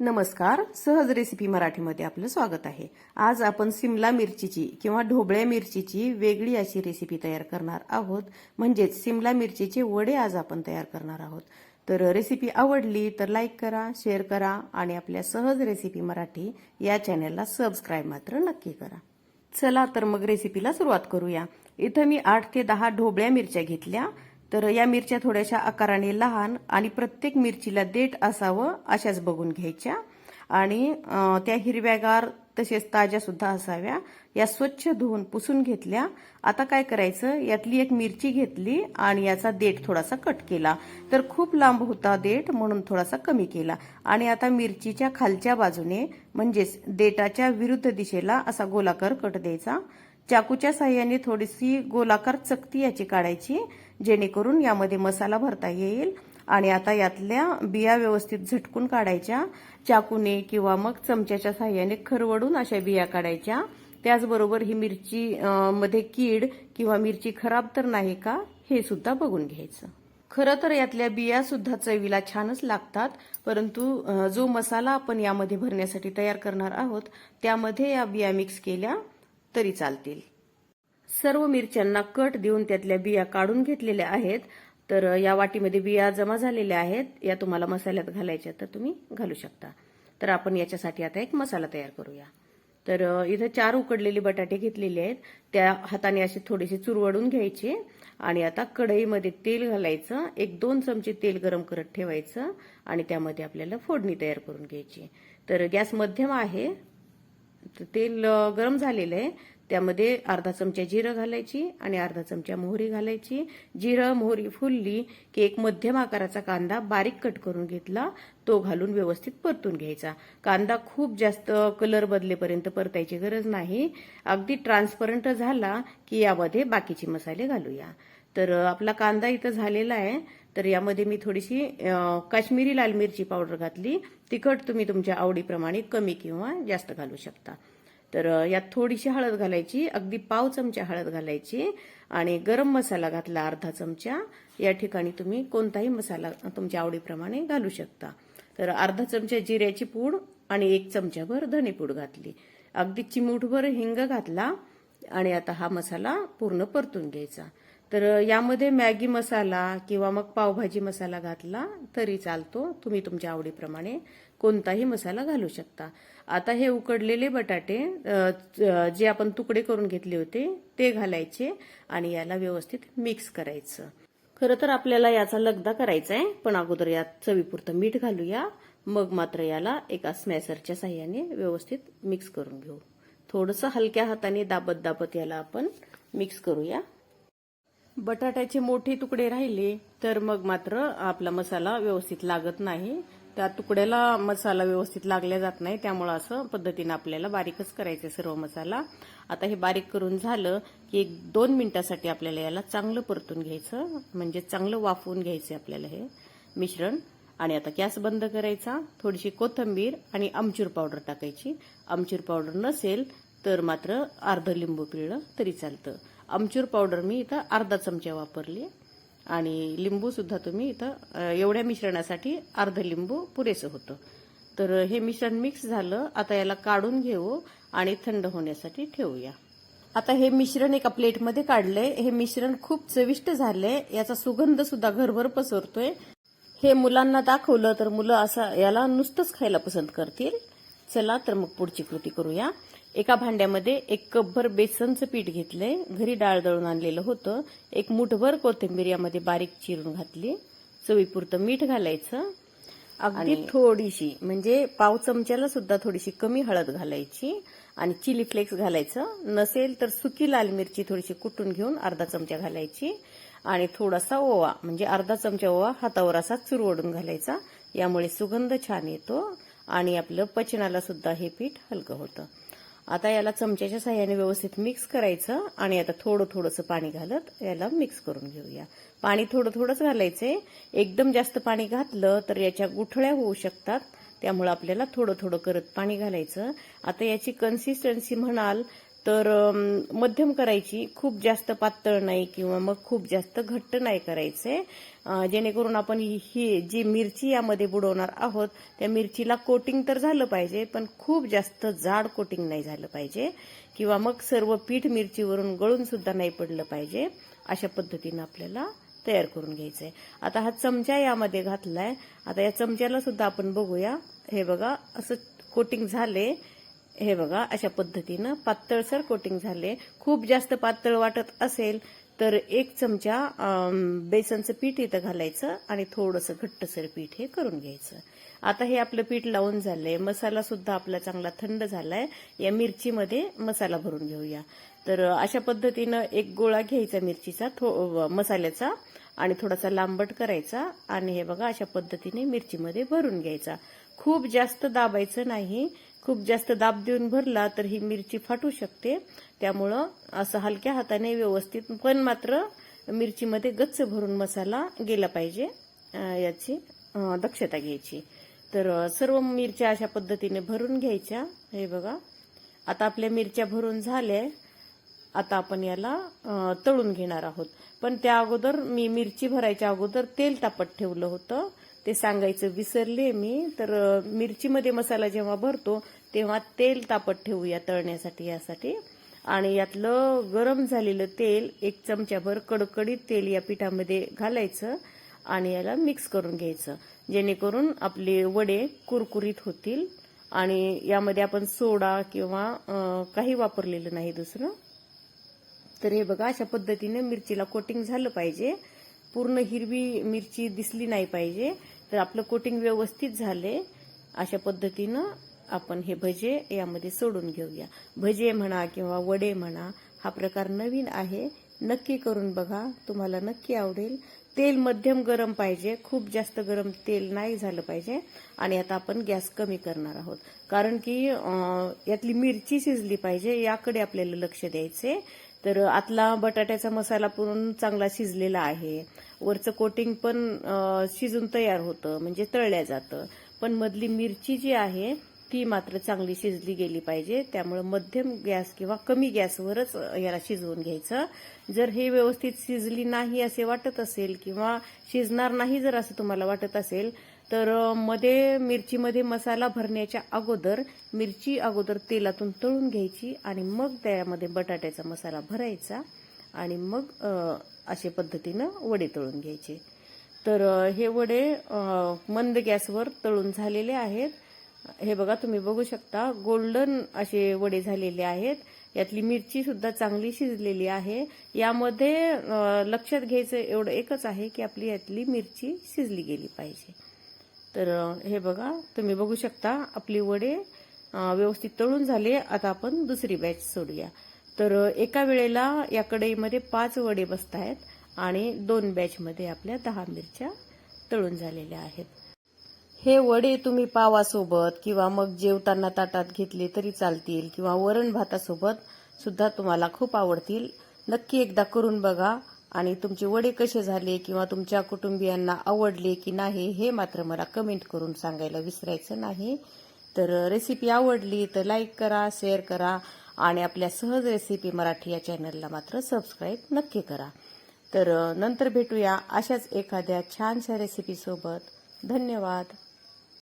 नमस्कार सहज रेसिपी मराठीमध्ये आपलं स्वागत आहे. आज आपण सिमला मिरचीची किंवा ढोबळ्या मिरचीची वेगळी अशी रेसिपी तयार करणार आहोत. म्हणजेच सिमला मिरचीचे वडे आज आपण तयार करणार आहोत. तर रेसिपी आवडली तर लाईक करा शेअर करा आणि आपल्या सहज रेसिपी मराठी या चॅनलला सबस्क्राईब मात्र नक्की करा. चला तर मग रेसिपीला सुरुवात करूया. इथं मी आठ ते दहा ढोबळ्या मिरच्या घेतल्या. तर या मिरच्या थोड्याशा आकाराने लहान आणि प्रत्येक मिरचीला देठ असावं अशाच बघून घ्यायच्या. आणि त्या हिरव्यागार तसेच ताज्या सुद्धा असाव्या. या स्वच्छ धुवून पुसून घेतल्या. आता काय करायचं? यातली एक मिरची घेतली आणि याचा देठ थोडासा कट केला. तर खूप लांब होता देठ म्हणून थोडासा कमी केला. आणि आता मिरचीच्या खालच्या बाजूने म्हणजेच देठाच्या विरुद्ध दिशेला असा गोलाकार कट द्यायचा. चाकूच्या साह्याने थोडीशी गोलाकार चकती याची काढायची जेणेकरून यामध्ये मसाला भरता येईल. आणि आता यातल्या बिया व्यवस्थित झटकून काढायच्या. चाकूने किंवा मग चमच्याच्या साह्याने खरवडून अशा बिया काढायच्या. त्याचबरोबर ही मिरची मध्ये कीड किंवा मिरची खराब तर नाही का हे सुद्धा बघून घ्यायचं. खरं तर यातल्या बिया सुद्धा चवीला छानच लागतात परंतु जो मसाला आपण यामध्ये भरण्यासाठी तयार करणार आहोत त्यामध्ये या बिया मिक्स केल्या तरी चालतील. सर्व मिरच्यांना कट देऊन त्यातल्या बिया काढून घेतलेल्या आहेत. तर या वाटीमध्ये बिया जमा झालेल्या आहेत. या तुम्हाला मसाल्यात घालायच्या तर तुम्ही घालू शकता. तर आपण याच्यासाठी आता एक मसाला तयार करूया. तर इथं चार उकडलेले बटाटे घेतलेले आहेत. त्या हाताने असे थोडेसे चुरवडून घ्यायचे. आणि आता कढईमध्ये तेल घालायचं. एक दोन चमचे तेल गरम करत ठेवायचं. आणि त्यामध्ये आपल्याला फोडणी तयार करून घ्यायची. तर गॅस मध्यम आहे. तेल गरम झालेलं आहे. त्यामध्ये अर्धा चमचा जिरं घालायची आणि अर्धा चमचा मोहरी घालायची. जिरं मोहरी फुलली की एक मध्यम आकाराचा कांदा बारीक कट करून घेतला. तो घालून व्यवस्थित परतून घ्यायचा. कांदा खूप जास्त कलर बदलेपर्यंत परतायची गरज नाही. अगदी ट्रान्सपरंट झाला की यामध्ये बाकीचे मसाले घालूया. तर आपला कांदा इथं झालेला आहे. तर यामध्ये मी थोडीशी काश्मीरी लाल मिरची पावडर घातली. तिखट तुम्ही तुमच्या आवडीप्रमाणे कमी किंवा जास्त घालू शकता. तर यात थोडीशी हळद घालायची. अगदी पाव चमचा हळद घालायची. आणि गरम मसाला घातला अर्धा चमचा. या ठिकाणी तुम्ही कोणताही मसाला तुमच्या आवडीप्रमाणे घालू शकता. तर अर्धा चमचा जिऱ्याची पूड आणि एक चमचाभर धनेपूड घातली. अगदी चिमूटभर हिंग घातला आणि आता हा मसाला पूर्ण परतून घ्यायचा. तर यामध्ये मॅगी मसाला किंवा मग पावभाजी मसाला घातला तरी चालतो. तुम्ही तुमच्या आवडीप्रमाणे कोणताही मसाला घालू शकता. आता हे उकडलेले बटाटे जे आपण तुकडे करून घेतले होते ते घालायचे आणि याला व्यवस्थित मिक्स करायचं. खरं तर आपल्याला याचा लगदा करायचा आहे पण अगोदर यात चवीपुरतं मीठ घालूया. मग मात्र याला एका स्मॅसरच्या साह्याने व्यवस्थित मिक्स करून घेऊ. थोडंसं हलक्या हाताने दाबत दाबत याला आपण मिक्स करूया. बटाट्याचे मोठे तुकडे राहिले तर मग मात्र आपला मसाला व्यवस्थित लागत नाही. त्या तुकड्याला मसाला व्यवस्थित लागल्या जात नाही. त्यामुळं असं पद्धतीनं आपल्याला बारीकच करायचं सर्व मसाला. आता हे बारीक करून झालं की एक दोन मिनिटासाठी आपल्याला याला चांगलं परतून घ्यायचं. म्हणजे चांगलं वाफवून घ्यायचं आपल्याला हे मिश्रण. आणि आता गॅस बंद करायचा. थोडीशी कोथिंबीर आणि आमचूर पावडर टाकायची. आमचूर पावडर नसेल तर मात्र अर्ध लिंबू पिळलं तरी चालतं. आमचूर पावडर मी इथं अर्धा चमचा वापरली आणि लिंबूसुद्धा तुम्ही इथं एवढ्या मिश्रणासाठी अर्ध लिंबू पुरेसं होतं. तर हे मिश्रण मिक्स झालं. आता याला काढून घेऊ आणि थंड होण्यासाठी ठेवूया. आता हे मिश्रण एका प्लेटमध्ये काढलंय. हे मिश्रण खूप चविष्ट झालंय. याचा सुगंध सुद्धा घरभर पसरतोय. हे मुलांना दाखवलं तर मुलं असं याला नुसतंच खायला पसंत करतील. चला तर मग पुढची कृती करूया. एका भांड्यामध्ये एक कपभर बेसनचं पीठ घेतलंय. घरी डाळ दळून आणलेलं होतं. एक मुठभर कोथिंबीर यामध्ये बारीक चिरून घातली. चवीपुरतं मीठ घालायचं. अगदी थोडीशी म्हणजे पाव चमच्याला सुद्धा थोडीशी कमी हळद घालायची आणि चिली फ्लेक्स घालायचं. नसेल तर सुकी लाल मिरची थोडीशी कुटून घेऊन अर्धा चमचा घालायची. आणि थोडासा ओवा म्हणजे अर्धा चमचा ओवा हातावर असा चुरवडून घालायचा. यामुळे सुगंध छान येतो आणि आपलं पचनाला सुद्धा हे पीठ हलकं होतं. आता याला चमच्याच्या साह्याने व्यवस्थित मिक्स करायचं आणि आता थोडं थोडंसं पाणी घालत याला मिक्स करून घेऊया. पाणी थोडं थोडंच घालायचंय. एकदम जास्त पाणी घातलं तर याच्या गुठळ्या होऊ शकतात. त्यामुळे आपल्याला थोडं थोडं करत पाणी घालायचं. आता याची कन्सिस्टन्सी म्हणाल तर मध्यम करायची खूप जास्त पातळ नाही किंवा मग खूप जास्त घट्ट नाही करायचे. जेणेकरून आपण ही- ही जी मिरची यामध्ये बुडवणार आहोत त्या मिरचीला कोटिंग तर झालं पाहिजे पण खूप जास्त जाड कोटिंग नाही झालं पाहिजे. किंवा मग सर्व पीठ मिरचीवरून गळून सुद्धा नाही पडलं पाहिजे अशा पद्धतीनं आपल्याला तयार करून घ्यायचं आहे आता हा चमचा यामध्ये घातलाय. आता या चमच्याला सुद्धा आपण बघूया. हे बघा असं कोटिंग झाले. हे बघा अशा पद्धतीनं पातळसर कोटिंग झाले. खूप जास्त पातळ वाटत असेल तर एक चमचा बेसनचं पीठ इथं घालायचं आणि थोडंसं घट्टसर पीठ हे करून घ्यायचं. आता हे आपलं पीठ लावून झालंय. मसाला सुद्धा आपला चांगला थंड झालाय. या मिरचीमध्ये मसाला भरून घेऊया. तर अशा पद्धतीनं एक गोळा घ्यायचा मिरचीचा थो मसाल्याचा आणि थोडासा लांबट करायचा आणि हे बघा अशा पद्धतीने मिरचीमध्ये भरून घ्यायचा. खूप जास्त दाबायचं नाही. खूप जास्त दाब देऊन भरला तर ही मिरची फाटू शकते. त्यामुळं असं हलक्या हाताने व्यवस्थित पण मात्र मिरचीमध्ये गच्च भरून मसाला गेला पाहिजे याची दक्षता घ्यायची. तर सर्व मिरच्या अशा पद्धतीने भरून घ्यायच्या. हे बघा. आता आपल्या मिरच्या भरून झाल्या. आता आपण याला तळून घेणार आहोत. पण त्या अगोदर मी मिरची भरायच्या अगोदर तेल तापत ठेवलं होतं. ते सांगायचं विसरले मी. तर मिरचीमध्ये मसाला जेव्हा भरतो तेव्हा तेल तापत ठेवूया तळण्यासाठी यासाठी. आणि यातलं गरम झालेलं तेल एक चमच्याभर कडकडीत तेल या पिठामध्ये घालायचं आणि याला मिक्स करून घ्यायचं. जेणेकरून आपले वडे कुरकुरीत होतील आणि यामध्ये आपण सोडा किंवा काही वापरलेलं नाही दुसरं. तर हे बघा अशा पद्धतीने मिरचीला कोटिंग झालं पाहिजे. पूर्ण हिरवी मिरची दिसली नाही पाहिजे. तर आपलं कोटिंग व्यवस्थित झाले अशा पद्धतीनं आपण हे भजे यामध्ये सोडून घेऊया. भजे म्हणा किंवा वडे म्हणा हा प्रकार नवीन आहे. नक्की करून बघा तुम्हाला नक्की आवडेल. तेल मध्यम गरम पाहिजे खूप जास्त गरम तेल नाही झालं पाहिजे. आणि आता आपण गॅस कमी करणार आहोत. कारण की यातली मिरची शिजली पाहिजे याकडे आपल्याला लक्ष द्यायचे तर आतला बटाट्याचा मसाला पूर्ण चांगला शिजलेला आहे. वरचं कोटिंग पण शिजून तयार होतं म्हणजे तळल्या जातं. पण मधली मिरची जी आहे ती मात्र चांगली शिजली गेली पाहिजे. त्यामुळे मध्यम गॅस किंवा कमी गॅसवरच याला शिजवून घ्यायचं. जर हे व्यवस्थित शिजली नाही असे वाटत असेल किंवा शिजणार नाही जर असं तुम्हाला वाटत असेल तर मध्ये मिरचीमध्ये मसाला भरण्याच्या अगोदर मिरची अगोदर तेलातून तळून घ्यायची आणि मग त्यामध्ये बटाट्याचा मसाला भरायचा आणि मग असे अशा पद्धतीनं वडे तळून घ्यायचे. तर हे वडे मंद गॅसवर तळून झालेले आहेत. हे बघा तुम्ही बघू शकता गोल्डन असे वडे झालेले आहेत. यातली मिरची सुद्धा चांगली शिजलेली आहे. यामध्ये लक्षात घ्यायचं एवढं एकच आहे की आपली यातली मिरची शिजली गेली पाहिजे. तर हे बघा तुम्ही बघू शकता आपली वडे व्यवस्थित तळून झाले. आता आपण दुसरी बॅच सोडूया. तर एका वेळेला या कढईमध्ये पाच वडे बसत आहेत आणि दोन बॅचमध्ये आपल्या दहा मिरच्या तळून झालेल्या आहेत. हे वडे तुम्ही पावासोबत किंवा मग जेवताना ताटात घेतले तरी चालतील किंवा वरण भातासोबत सुद्धा तुम्हाला खूप आवडतील. नक्की एकदा करून बघा. आणि तुमचे वडे कसे झाले किंवा तुमच्या कुटुंबियांना आवडले की नाही हे मात्र मला कमेंट करून सांगायला विसरायचं नाही. तर रेसिपी आवडली तर लाईक करा शेअर करा आणि आपल्या सहज रेसिपी मराठी या चॅनलला मात्र सबस्क्राईब नक्की करा. तर नंतर भेटूया अशाच एखाद्या छानशा रेसिपीसोबत धन्यवाद.